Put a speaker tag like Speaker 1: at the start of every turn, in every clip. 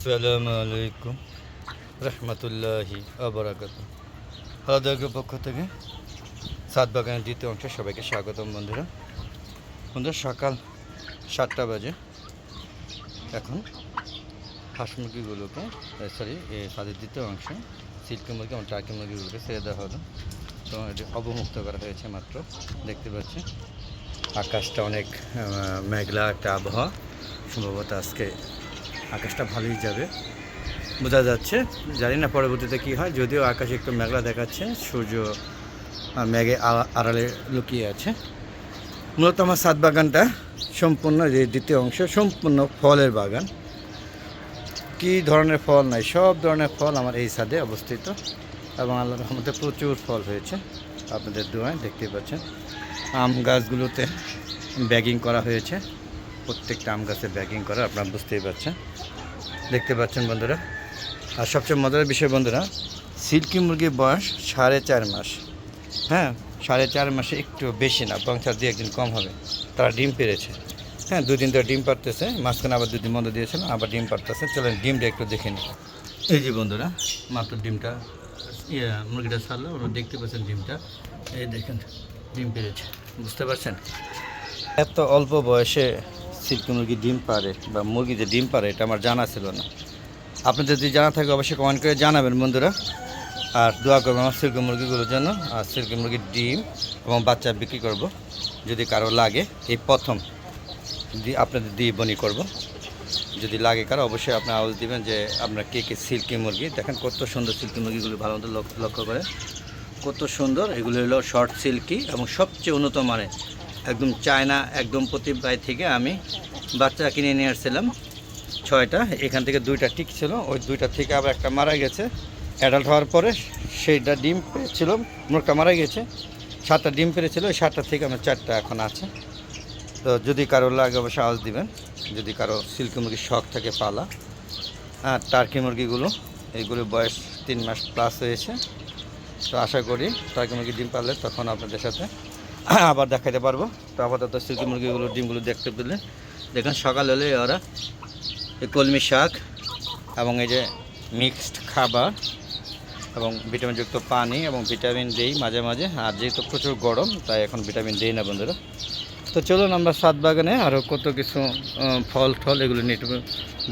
Speaker 1: আসসালামু আলাইকুম রহমতুল্লাহি আবরাকাত হাদাগের পক্ষ থেকে সাত বাগানের দ্বিতীয় অংশে সবাইকে স্বাগতম বন্ধুরা। বন্ধুরা, সকাল সাতটা বাজে। এখন হাঁস মুরগিগুলোকে সরি সাদের দ্বিতীয় অংশে সিল্কি মুরগি এবং টার্কি মুরগিগুলোকে ছেড়ে দেওয়া হলো। তো এটি অবমুক্ত করা হয়েছে মাত্র, দেখতে পাচ্ছি। আকাশটা অনেক মেঘলা একটা আবহাওয়া। সম্ভবত আজকে আকাশটা ভালোই যাবে। বোঝা যাচ্ছে। জানি না পরবর্তীতে কী হয়, যদিও আকাশে একটু মেঘলা দেখাচ্ছে, সূর্য আড়া- আড়ালে লুকিয়ে আছে। মূলত আমার সাত বাগানটা সম্পূর্ণ, যে দ্বিতীয় অংশ, সম্পূর্ণ ফলের বাগান। কী ধরনের ফল নাই, সব ধরনের ফল আমার এই সাদে অবস্থিত এবং আল্লাহ রহমতে প্রচুর ফল হয়েছে। আপনাদের দোয়ায় দেখতেই পাচ্ছেন। আম গাছগুলোতে ব্যাগিং করা হয়েছে। প্রত্যেকটা আম গাছে ব্যাগিং করা আপনারা বুঝতেই পারছেন। দেখতে পাচ্ছেন বন্ধুরা। আর সবচেয়ে মজার বিষয় বন্ধুরা, সিল্কি মুরগির বয়স সাড়ে চার মাস। হ্যাঁ সাড়ে চার মাসে একটু বেশি না চার দুই একদিন কম হবে। তারা ডিম পেরেছে। হ্যাঁ দুদিন ধরে ডিম পারতেছে মাঝখানে আবার দুদিন বন্ধ দিয়েছিল, আবার ডিম পারতেছে চলেন, ডিমটা একটু দেখে নিই। এই যে বন্ধুরা, মাত্র ডিমটা ইয়ে মুরগিটা ছাড়লো, ওরা দেখতে পাচ্ছেন ডিমটা। এই দেখেন, ডিম পেরেছে। বুঝতে পারছেন? এত অল্প বয়সে সিল্কি মুরগি ডিম পারে বা মুরগি যে ডিম পারে এটা আমার জানা ছিল না। আপনাদের যদি জানা থাকে অবশ্যই কমেন্ট করে জানাবেন বন্ধুরা। আর দোয়া করব আমার সিল্কি মুরগিগুলোর জন্য। আর সিল্কি মুরগির ডিম এবং বাচ্চা বিক্রি করব, যদি কারও লাগে। এই প্রথম আপনাদের দিয়ে বনি করব। যদি লাগে কারও, অবশ্যই আপনি আওয়াজ দিবেন যে আপনার কে কে সিল্কি মুরগি। দেখেন কত সুন্দর সিল্কি মুরগিগুলো ভালো মতো লক্ষ্য করে। কত সুন্দর, এগুলো হলো শর্ট সিল্কি এবং সবচেয়ে উন্নত মানের একদম চায়না, একদম প্রতিবাই থেকে আমি বাচ্চা কিনে নিয়ে আসছিলাম। ছয়টা, এখান থেকে দুইটা টিক ছিল, ওই দুইটা থেকে আবার একটা মারা গেছে। অ্যাডাল্ট হওয়ার পরে সেইটা ডিম পেয়েছিল মোটটা মারা গেছে, সাতটা ডিম পেরেছিল, ওই সাতটা থেকে আমার চারটা এখন আছে। তো যদি কারও লাগে অবশ্যই আওয়াজ দিবেন, যদি কারও সিল্কি মুরগির শখ থাকে পালা। আর টার্কি মুরগিগুলো এইগুলো বয়স তিন মাস প্লাস হয়েছে। তো আশা করি টার্কি মুরগি ডিম পারলে তখন আপনাদের সাথে আবার দেখাতে পারব। তো আপাতত সিল্কি মুরগিগুলো, ডিমগুলো দেখতে পেলে। দেখেন, সকাল হলে ওরা এই কলমি শাক এবং এই যে মিক্সড খাবার এবং ভিটামিনযুক্ত পানি এবং ভিটামিন দেই মাঝে মাঝে। আর যেহেতু প্রচুর গরম, তাই এখন ভিটামিন দেই না বন্ধুরা। তো চলুন আমরা সাত বাগানে আরও কত কিছু ফল টল এগুলো নিয়ে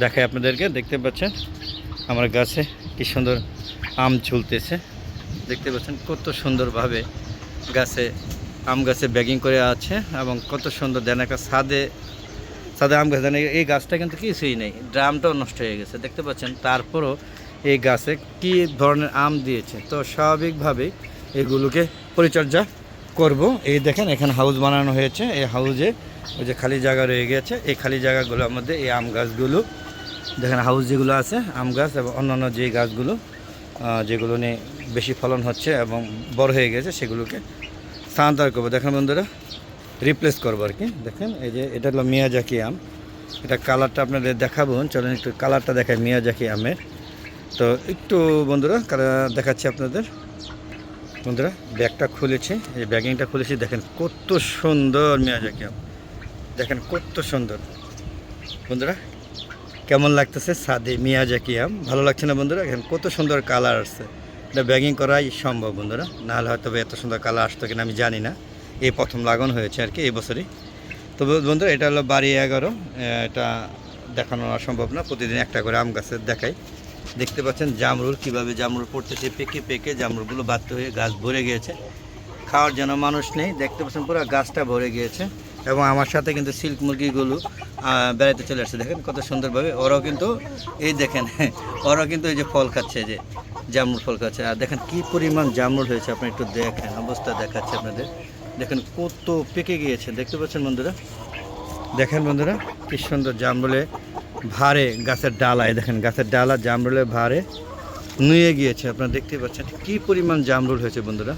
Speaker 1: দেখাই আপনাদেরকে। দেখতে পাচ্ছেন, আমার গাছে কি সুন্দর আম ঝুলতেছে। দেখতে পাচ্ছেন, কত সুন্দরভাবে গাছে আম গাছে ব্যাগিং করে আছে এবং কত সুন্দর দেন একটা ছাদে ছাদে আম গাছ। দেন এই- এই গাছটা কিন্তু কিছুই নেই, ড্রামটাও নষ্ট হয়ে গেছে। দেখতে পাচ্ছেন, তারপরও এই গাছে কি ধরনের আম দিয়েছে? তো স্বাভাবিকভাবেই এগুলোকে পরিচর্যা করব। এই দেখেন, এখানে হাউস বানানো হয়েছে। এই হাউজে ওই যে খালি জায়গা রয়ে গেছে। এই খালি জায়গাগুলোর মধ্যে এই আম গাছগুলো, দেখেন হাউস যেগুলো আছে, আম গাছ এবং অন্যান্য যে গাছগুলো যেগুলো নিয়ে বেশি ফলন হচ্ছে এবং বড় হয়ে গেছে, সেগুলোকে স্থানান্তর করব। দেখেন বন্ধুরা রিপ্লেস করব আর কি। দেখেন, এই যে এটা হলো মিয়াজাকি আম। এটা কালারটা আপনাদের দেখাবো। চলেন একটু কালারটা দেখায় মিয়াজাকি আমের। তো একটু বন্ধুরা কালার দেখাচ্ছি আপনাদের। বন্ধুরা, ব্যাগটা খুলেছি। এই ব্যাগিংটা খুলেছি। দেখেন কত সুন্দর মিয়াজাকি আম। দেখেন কত সুন্দর। বন্ধুরা, কেমন লাগতেছে সাদে মিয়াজাকি আম? ভালো লাগছে না বন্ধুরা? এখন কত সুন্দর কালার আসছে। এটা ব্যাগিং করাই সম্ভব, বন্ধুরা। নাহলে হয়তো এত সুন্দর কালার আসতো কিনা আমি জানি না। এই প্রথম লাগানো হয়েছে আর কি এই বছরই। তো বন্ধুরা, এটা হলো বাড়ি এগারো। এটা দেখানো সম্ভব না। প্রতিদিন একটা করে আম গাছের দেখাই। দেখতে পাচ্ছেন জামরুল, কীভাবে জামরুল পড়তেছে, পেকে পেকে জামরুলগুলো বাধ্য হয়ে গাছ ভরে গিয়েছে। খাওয়ার জন্য মানুষ নেই। দেখতে পাচ্ছেন পুরো গাছটা ভরে গিয়েছে। এবং আমার সাথে কিন্তু সিল্ক মুরগিগুলো বেড়াতে চলে আসছে। দেখেন কত সুন্দরভাবে ওরাও কিন্তু, এই দেখেন, ওরাও কিন্তু এই যে ফল খাচ্ছে যে জামরুল ফল খাচ্ছে। আর দেখেন কি পরিমাণ জামরুল হয়েছে, আপনি একটু দেখেন, অবস্থা দেখাচ্ছে আপনাদের। দেখেন কত পেকে গিয়েছে, দেখতে পাচ্ছেন বন্ধুরা? দেখেন বন্ধুরা, কি সুন্দর জামরুলে ভারে গাছের ডালায় দেখেন গাছের ডালা জামরুলে ভারে নুয়ে গিয়েছে, আপনারা দেখতেই পাচ্ছেন। কি পরিমাণ জামরুল হয়েছে বন্ধুরা?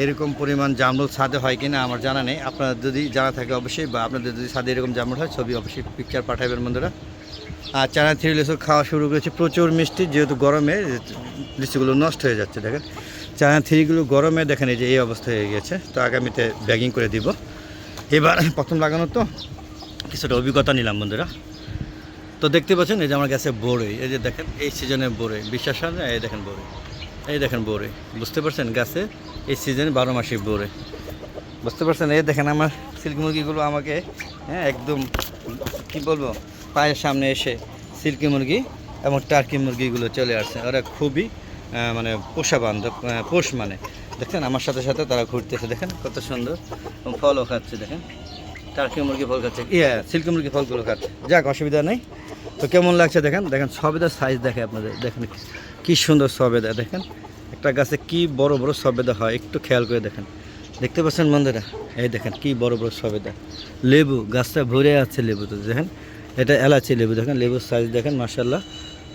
Speaker 1: এরকম পরিমাণ জামরুল ছাদে হয় কিনা আমার জানা নেই। আপনার যদি জানা থাকে অবশ্যই বা আপনাদের যদি ছাদে এরকম জামরুল হয়, ছবি অবশ্যই পিকচার পাঠাবেন বন্ধুরা। আর চানা থ্রি লিচু খাওয়া শুরু করেছে। প্রচুর মিষ্টি, যেহেতু গরমে লিচুগুলো নষ্ট হয়ে যাচ্ছে, দেখেন। চানা থ্রিগুলো গরমে, দেখেন এই যে এই অবস্থা হয়ে গেছে তো আগামীতে ব্যাগিং করে দিব। এবার প্রথম লাগানো তো কিছুটা অভিজ্ঞতা নিলাম বন্ধুরা। তো দেখতে পাচ্ছেন, এই যে আমার কাছে বড়ই। এই যে দেখেন, এই সিজনে বড়ই। বিশ্বাস হয় না? এই দেখেন বড়ই। এই দেখেন বড়ই বুঝতে পারছেন গাছে? এই সিজনে বারো মাসে বোরে বুঝতে পারছেন? এই দেখেন আমার সিল্ক মুরগিগুলো আমাকে হ্যাঁ একদম, কি বলব, পায়ের সামনে এসে সিল্কি মুরগি এবং টার্কি মুরগিগুলো চলে আসছে। ওরা খুবই মানে পোষা বান্ধব পোষ মানে। দেখেন আমার সাথে সাথে তারা ঘুরতেছে। দেখেন কত সুন্দর। এবং ফলও খাচ্ছে, দেখেন। টার্কি মুরগি ফল খাচ্ছে। ইয়ে সিল্কি মুরগি ফলগুলো খাচ্ছে। যাক, অসুবিধা নেই। তো কেমন লাগছে দেখেন? দেখেন, সবই সবেদার সাইজ দেখে আপনাদের, দেখেন। কি সুন্দর সবেদা, দেখেন? একটা গাছে কি বড় বড় সবেদা হয়, একটু খেয়াল করে দেখেন। দেখতে পাচ্ছেন বন্ধুরা? এই দেখেন, কি বড় বড় সবেদা। লেবু, গাছটা ভরে আছে লেবু তো দেখেন? এটা এলাচি লেবু, দেখেন? লেবুর সাইজ দেখেন মার্শাল্লাহ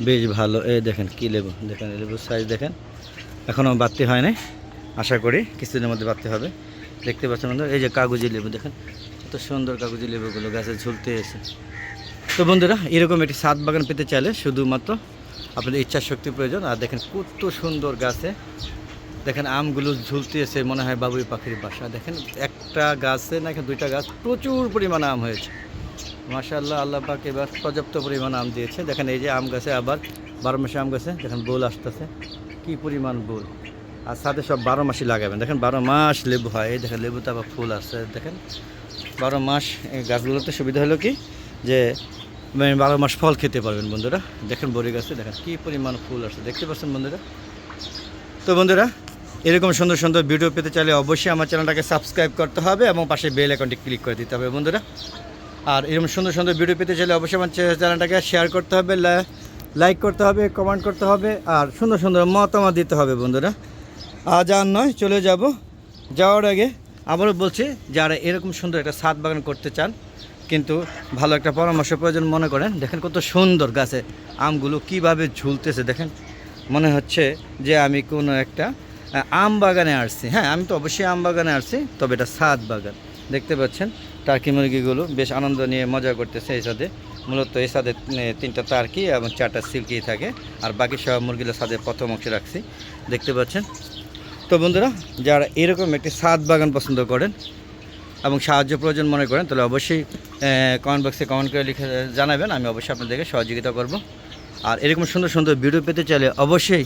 Speaker 1: বেশ ভালো। এই দেখেন, কি লেবু? দেখেন, লেবুর সাইজ দেখেন। এখনও বাড়তি হয় নাই, আশা করি কিছুদিনের মধ্যে বাড়তে হবে। দেখতে পাচ্ছেন বন্ধুরা? এই যে কাগজি লেবু, দেখেন? কত সুন্দর কাগজি লেবুগুলো গাছে ঝুলতে এসে। তো বন্ধুরা, এরকম একটি সাত বাগান পেতে চাইলে শুধুমাত্র আপনাদের ইচ্ছা শক্তি প্রয়োজন। আর দেখেন কত সুন্দর গাছে। দেখেন আমগুলো ঝুলতে এসে মনে হয় বাবুই পাখির বাসা। দেখেন একটা গাছে না দুইটা গাছ প্রচুর পরিমাণ আম হয়েছে। মাশাআল্লাহ, আল্লাহ পাক এবার পর্যাপ্ত পরিমাণ আম দিয়েছে। দেখেন এই যে আম গাছে আবার বারো মাসে আম গাছে, দেখেন বোল আসতেছে। কি পরিমাণ বোল। আর সাথে সব বারো মাসই লাগাবেন। দেখেন বারো মাস লেবু হয়। এই দেখেন লেবুতে আবার ফুল আসছে। দেখেন বারো মাস গাছগুলোতে সুবিধা হলো কি? যে মানে বারো মাস ফল খেতে পারবেন বন্ধুরা। দেখেন বড়ি গাছে, দেখেন কি পরিমাণ ফুল আসছে। দেখতে পাচ্ছেন বন্ধুরা? তো বন্ধুরা, এরকম সুন্দর সুন্দর ভিডিও পেতে চাইলে অবশ্যই আমার চ্যানেলটাকে সাবস্ক্রাইব করতে হবে এবং পাশে বেল অ্যাকাউন্টটি ক্লিক করে দিতে হবে বন্ধুরা। আর এরকম সুন্দর সুন্দর ভিডিও পেতে চাইলে অবশ্যই আমার চ্যানেলটাকে শেয়ার করতে হবে লাইক করতে হবে কমেন্ট করতে হবে, আর সুন্দর সুন্দর মতামত দিতে হবে বন্ধুরা। আজ আর নয়, চলে যাব। যাওয়ার আগে আবারও বলছি, যারা এরকম সুন্দর একটা ছাদ বাগান করতে চান কিন্তু ভালো একটা পরামর্শ প্রয়োজন মনে করেন। দেখেন কত সুন্দর গাছে আমগুলো কীভাবে ঝুলতেছে, দেখেন। মনে হচ্ছে যে আমি কোনো একটা আম বাগানে আসছি। হ্যাঁ আমি তো অবশ্যই আম বাগানে আসছি, তবে এটা ছাদ বাগান। দেখতে পাচ্ছেন, টার্কি মুরগিগুলো বেশ আনন্দ নিয়ে মজা করতেছে এই সাথে মূলত এই সাথে তিনটা টার্কি এবং চারটা সিল্কি থাকে, আর বাকি সব মুরগিগুলো সাথে প্রথম অংশে রাখছি। দেখতে পাচ্ছেন। তো বন্ধুরা, যারা এরকম একটি ছাদ বাগান পছন্দ করেন এবং সাহায্য প্রয়োজন মনে করেন, তাহলে অবশ্যই কমেন্ট বক্সে কমেন্ট করে লিখে জানাবেন, আমি অবশ্যই আপনাদেরকে সহযোগিতা করব। আর এরকম সুন্দর সুন্দর ভিডিও পেতে চাইলে অবশ্যই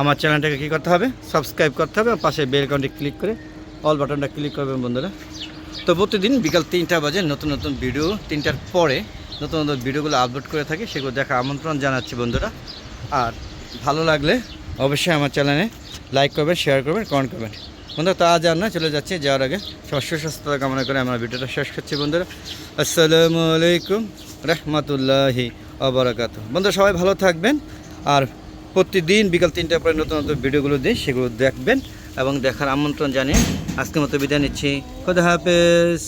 Speaker 1: আমার চ্যানেলটাকে কী করতে হবে? সাবস্ক্রাইব করতে হবে পাশে বেল আইকনটি ক্লিক করে অল বাটনটা ক্লিক করবেন বন্ধুরা। তো প্রতিদিন বিকাল তিনটা বাজে নতুন নতুন ভিডিও তিনটার পরে নতুন নতুন ভিডিওগুলো আপলোড করে থাকি, সেগুলো দেখা আমন্ত্রণ জানাচ্ছি বন্ধুরা। আর ভালো লাগলে অবশ্যই আমার চ্যানেলে লাইক করবেন শেয়ার করবেন কমেন্ট করবেন। বন্ধুরা, তা আর না চলে যাচ্ছে যাওয়ার আগে। স্বাস্থ্য সুস্থতা কামনা করে আমার ভিডিওটা শেষ করছি বন্ধুরা। আসসালামু আলাইকুম রহমতুল্লাহি অবরাকাত বন্ধুরা, সবাই ভালো থাকবেন আর প্রতিদিন বিকাল তিনটার পরে নতুন নতুন ভিডিওগুলো দিই সেগুলো দেখবেন এবং দেখার আমন্ত্রণ জানিয়ে আজকের মতো বিদায় নিচ্ছি। খোদা হাফেজ।